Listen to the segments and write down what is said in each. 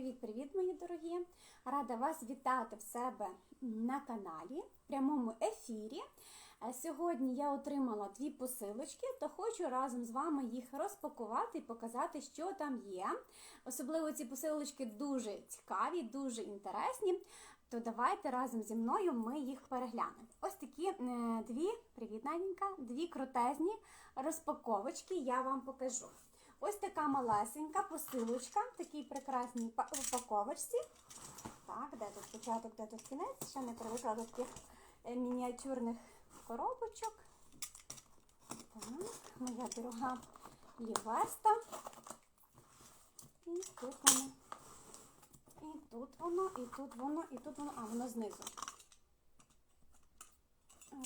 Привіт-привіт, мої дорогі! Рада вас вітати в себе на каналі в прямому ефірі. Е, Сьогодні я отримала дві посилочки, то хочу разом з вами їх розпакувати і показати, що там є. Особливо ці посилочки дуже цікаві, дуже інтересні. То давайте разом зі мною ми їх переглянемо. Ось такі е, дві, привіт, Наденька, дві крутезні розпаковочки я вам покажу. Ось така малесенька посилочка, в такій прекрасній упаковочці. Так, де тут початок, де тут кінець? Ще не привикла до таких е, мініатюрних коробочок. Так, моя дорога Лівеста. І тут воно. І тут воно, і тут воно, і тут воно, а воно знизу.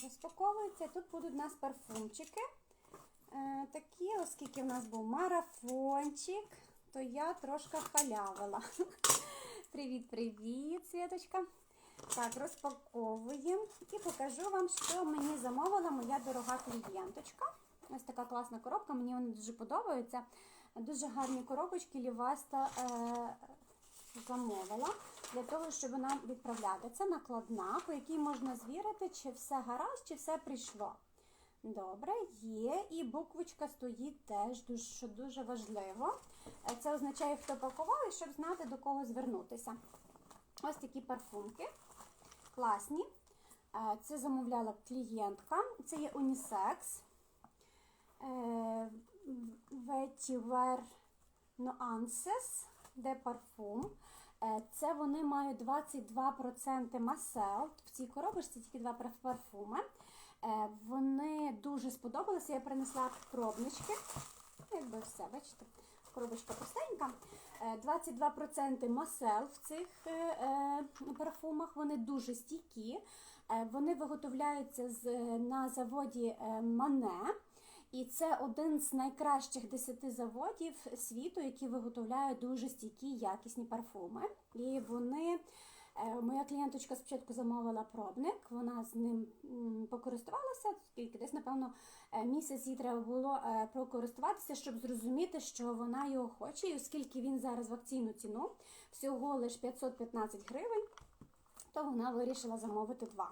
Розпаковується. Тут будуть у нас парфумчики. Е, такі, оскільки в нас був марафончик, то я трошки халявила. Привіт-привіт, Світочка. Так, розпаковуємо і покажу вам, що мені замовила моя дорога клієнточка. Ось така класна коробка, мені вони дуже подобаються. Дуже гарні коробочки Лівеста е, замовила для того, щоб нам відправляти. Це накладна, по якій можна звірити, чи все гаразд, чи все прийшло. Добре, є. І буквочка стоїть теж, дуже, що дуже важливо. Е, Це означає, хто пакував, і щоб знати, до кого звернутися. Ось такі парфумки. Класні. Е, Це замовляла клієнтка. Це є унісекс. Е, Vetiver Nuances de Parfum. Е, Це вони мають 22% масел. В цій коробочці тільки два парфуми. Е, Вони дуже сподобалися. Я принесла пробнички. Якби все, бачите, коробочка пустенька. Е, 22% масел в цих е, е, парфумах. Вони дуже стійкі. Е, Вони виготовляються на заводі е, Мане. І це один з найкращих 10 заводів світу, які виготовляють дуже стійкі якісні парфуми. І вони, е, моя клієнточка спочатку замовила пробник, вона з ним покористувалася, скільки десь, напевно, е, місяць їй треба було е, прокористуватися, щоб зрозуміти, що вона його хоче. І оскільки він зараз в акційну ціну, всього лише 515 гривень, то вона вирішила замовити два.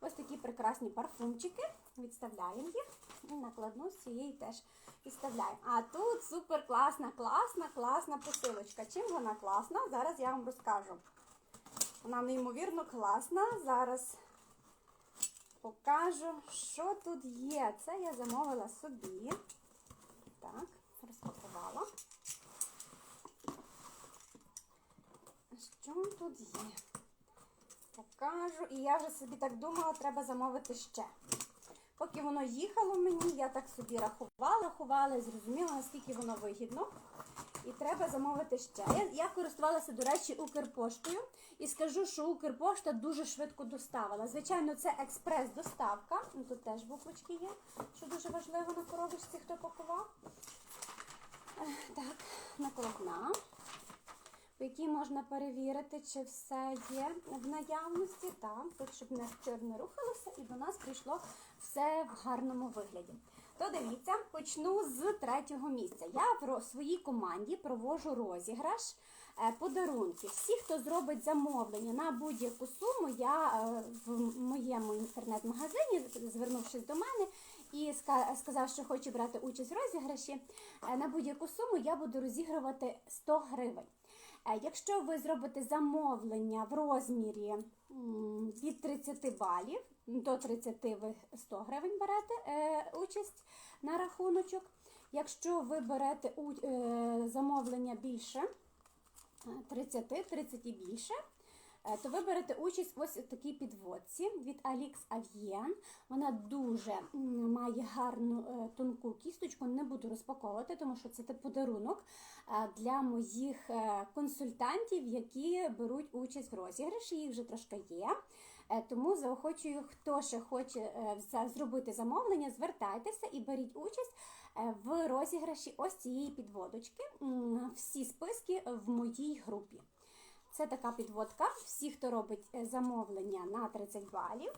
Ось такі прекрасні парфумчики. Відставляємо їх і накладну з цієї теж відставляємо. А тут супер класна, класна, класна посилочка. Чим вона класна? Зараз я вам розкажу. Вона неймовірно класна. Зараз покажу, що тут є. Це я замовила собі. Так, розпакувала. Що тут є? Покажу. І я вже собі так думала, треба замовити ще. Поки воно їхало мені, я так собі рахувала, рахувала і зрозуміла, наскільки воно вигідно. І треба замовити ще. Я, я користувалася, до речі, Укрпоштою і скажу, що Укрпошта дуже швидко доставила. Звичайно, це експрес-доставка. Ну, Тут теж буквочки є, що дуже важливо на коробочці, хто пакував. Е, Так, накладна по якій можна перевірити, чи все є в наявності. Так, щоб не чорне рухалося, і до нас прийшло все в гарному вигляді. То дивіться, почну з третього місця. Я в своїй команді провожу розіграш е, подарунків. Всі, хто зробить замовлення на будь-яку суму, я е, в моєму інтернет-магазині, звернувшись до мене, і сказав, що хоче брати участь в розіграші, е, на будь-яку суму я буду розігрувати 100 гривень. Якщо ви зробите замовлення в розмірі від 30 балів, до 30 ви 100 гривень берете е, участь на рахуночок. Якщо ви берете у, е, замовлення більше е, 30, 30 і більше, е, то ви берете участь ось у такій підводці від Alix Avien. Вона дуже має гарну е, тонку кісточку, не буду розпаковувати, тому що це подарунок е, для моїх е, консультантів, які беруть участь в розіграші. Їх вже трошки є. Е, Тому заохочую, хто ще хоче е, зробити замовлення, звертайтеся і беріть участь е, в розіграші ось цієї підводочки. Всі списки в моїй групі. Це така підводка. Всі, хто робить замовлення на 30 балів,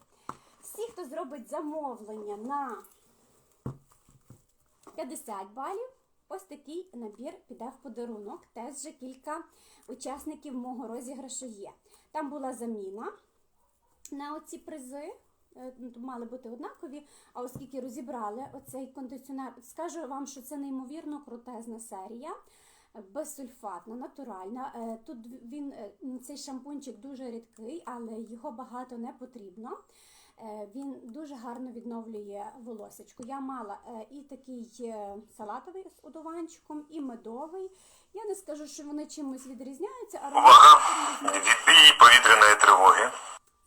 всі, хто зробить замовлення на 50 балів, ось такий набір піде в подарунок. Теж вже кілька учасників мого розіграшу є. Там була заміна на оці призи. е, ну, Мали бути однакові, а оскільки розібрали оцей кондиціонер, скажу вам, що це неймовірно крутезна серія, е, безсульфатна, натуральна. Е, Тут він е, цей шампунчик дуже рідкий, але його багато не потрібно. Він дуже гарно відновлює волосечко. Я мала і такий салатовий з одуванчиком, і медовий. Я не скажу, що вони чимось відрізняються, а Увага! Відбій повітряної тривоги.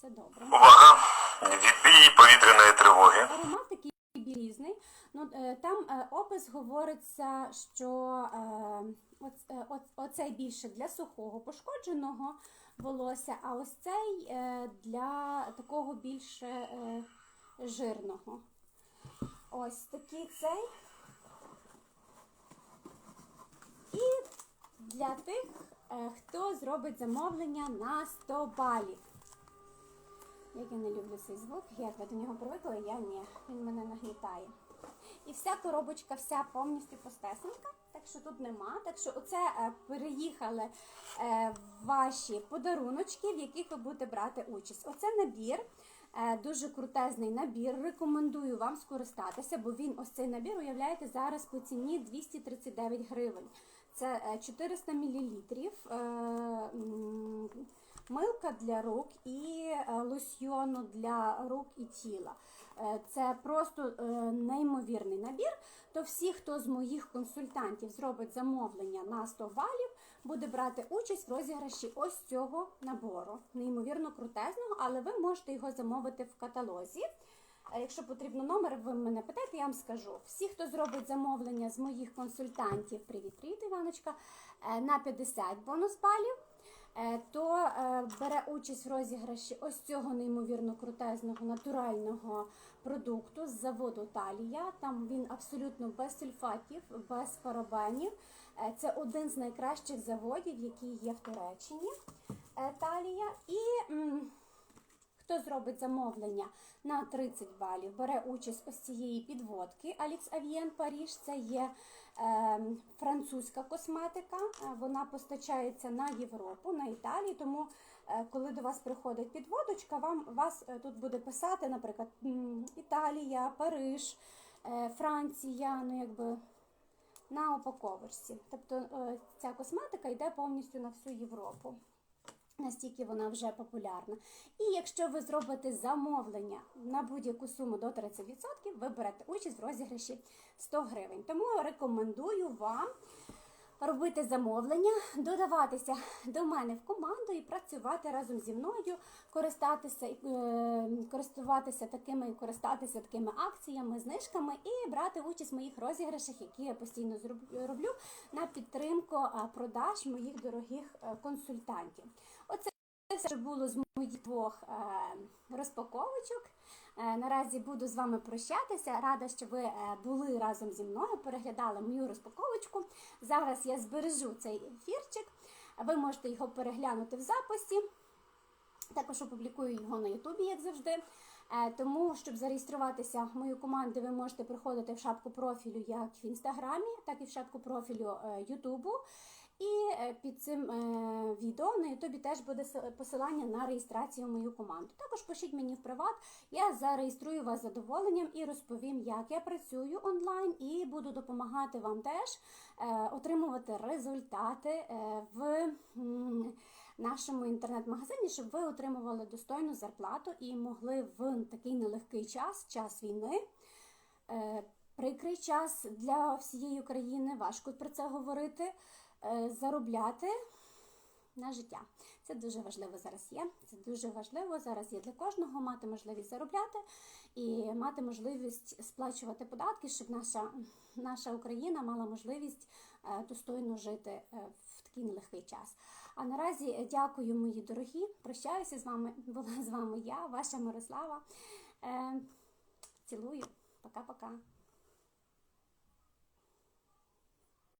Це добре. Увага! Відбій повітряної тривоги. Аромат такий різний. Ну, е, там е, опис говориться, що е, оц- оц- оцей більше для сухого пошкодженого волосся, а ось цей для такого більше жирного. Ось такий цей. І для тих, хто зробить замовлення на 100 балів. Як я не люблю цей звук, як ви до нього привикли, я ні, він мене нагнітає. І вся коробочка, вся повністю пустесенька, так що тут нема. Так що оце е, переїхали е, ваші подаруночки, в яких ви будете брати участь. Оце набір, е, дуже крутезний набір. Рекомендую вам скористатися, бо він ось цей набір, уявляєте, зараз по ціні 239 гривень. Це е, 400 мл. Милка для рук і е, лосьйону для рук і тіла. Е, Це просто е, неймовірний набір. То всі, хто з моїх консультантів зробить замовлення на 100 балів, буде брати участь в розіграші ось цього набору. Неймовірно крутезного, але ви можете його замовити в каталозі. Якщо потрібно номер, ви мене питаєте, я вам скажу. Всі, хто зробить замовлення з моїх консультантів, привіт, привіт, Іваночка, на 50 бонус балів то е, бере участь в розіграші ось цього неймовірно крутезного натурального продукту з заводу Талія. Там він абсолютно без сульфатів, без парабенів. Е, Це один з найкращих заводів, який є в Туреччині. е, Талія. І Хто зробить замовлення на 30 балів, бере участь ось цієї підводки Алікс Авієн Паріж. Це є е, французька косметика. Е, Вона постачається на Європу, на Італію. Тому, е, коли до вас приходить підводочка, вам вас е, тут буде писати, наприклад, Італія, Париж, е, Франція. Ну якби на упаковочці. Тобто е, ця косметика йде повністю на всю Європу. Настільки вона вже популярна. І якщо ви зробите замовлення на будь-яку суму до 30%, ви берете участь в розіграші 100 гривень. Тому рекомендую вам робити замовлення, додаватися до мене в команду і працювати разом зі мною, користатися, е, користуватися такими, користатися такими акціями, знижками і брати участь в моїх розіграшах, які я постійно роблю на підтримку продаж моїх дорогих е, консультантів. Оце все, що було з моїх двох е, розпаковочок. Е, Наразі буду з вами прощатися. Рада, що ви е, були разом зі мною, переглядали мою розпаковочку. Зараз я збережу цей ефірчик. Ви можете його переглянути в записі. Також опублікую його на Ютубі, як завжди. Тому, щоб зареєструватися в мою команду, ви можете приходити в шапку профілю як в інстаграмі, так і в шапку профілю Ютубу. І е, під цим е, відео на Ютубі теж буде посилання на реєстрацію в мою команду. Також пишіть мені в приват, я зареєструю вас задоволенням і розповім, як я працюю онлайн, і буду допомагати вам теж е, отримувати результати в нашому інтернет-магазині, щоб ви отримували достойну зарплату і могли в такий нелегкий час, час війни. Прикрий час для всієї України, важко про це говорити заробляти на життя. Це дуже важливо зараз є. Це дуже важливо зараз є для кожного мати можливість заробляти і мати можливість сплачувати податки, щоб наша, наша Україна мала можливість е, достойно жити е, в такий нелегкий час. А наразі е, дякую, мої дорогі. Прощаюся з вами. Була з вами я, ваша Мирослава. Е, Цілую. Пока-пока.